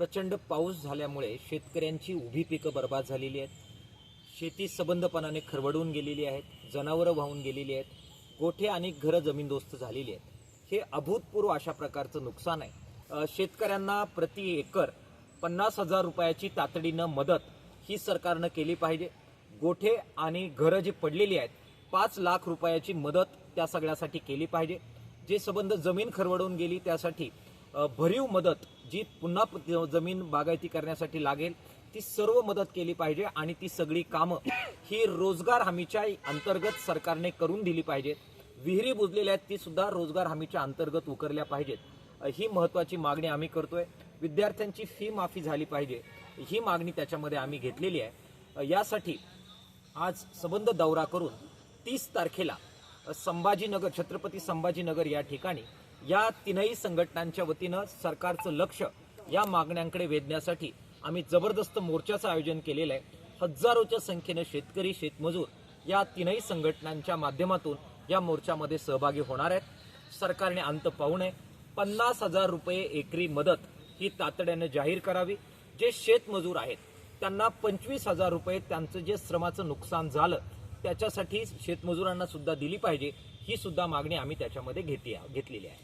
प्रचंड पाऊस झाल्यामुळे शेतकऱ्यांची उभी पिकं बर्बाद झालेली आहेत. शेती सबंधपणाने खरवडून गेलेली आहेत जनावरं वाहून गेलेली आहेत गोठे आणि घरं जमीनदोस्त झालेली आहेत. हे अभूतपूर्व अशा प्रकारचं नुकसान आहे. शेतकऱ्यांना प्रति एकर पन्नास हजार रुपयाची तातडीनं मदत ही सरकारनं केली पाहिजे. गोठे आणि घरं जी पडलेली आहेत पाच लाख रुपयाची मदत त्या सगळ्यासाठी केली पाहिजे. जे संबंध जमीन खरवडून गेली त्यासाठी भरीव मदत जी पुन्हा जमीन बागायती करण्यासाठी लागेल ती सर्व मदत केली पाहिजे आणि ती सगळी कामं ही रोजगार हमीच्या अंतर्गत सरकारने करून दिली पाहिजेत. विहिरी बुजलेल्या आहेत ती सुद्धा रोजगार हमीच्या अंतर्गत उकरल्या पाहिजेत. ही महत्वाची मागणी आम्ही करतोय. विद्यार्थ्यांची फी माफी झाली पाहिजे. ही मागणी त्याच्यामध्ये आम्ही घेतलेली आहे. यासाठी आज संबंध दौरा करून तीस तारखेला संभाजीनगर छत्रपती संभाजीनगर या ठिकाणी या तीनही संघटनांच्या वतीनं सरकारचं लक्ष या मागण्यांकडे वेधण्यासाठी आम्ही जबरदस्त मोर्चाचं आयोजन केलेलं आहे. हजारोच्या संख्येनं शेतकरी शेतमजूर या तीनही संघटनांच्या माध्यमातून या मोर्चामध्ये सहभागी होणार आहेत. सरकारने अंत पाहू नये. पन्नास हजार रुपये एकरी मदत ही तातड्यानं जाहीर करावी. जे शेतमजूर आहेत त्यांना पंचवीस हजार रुपये त्यांचं जे श्रमाचं नुकसान झालं त्याच्यासाठी शेतमजुरांना सुद्धा दिली पाहिजे ही सुद्धा मागणी आम्ही त्याच्यामध्ये घेतली घेतलेली आहे.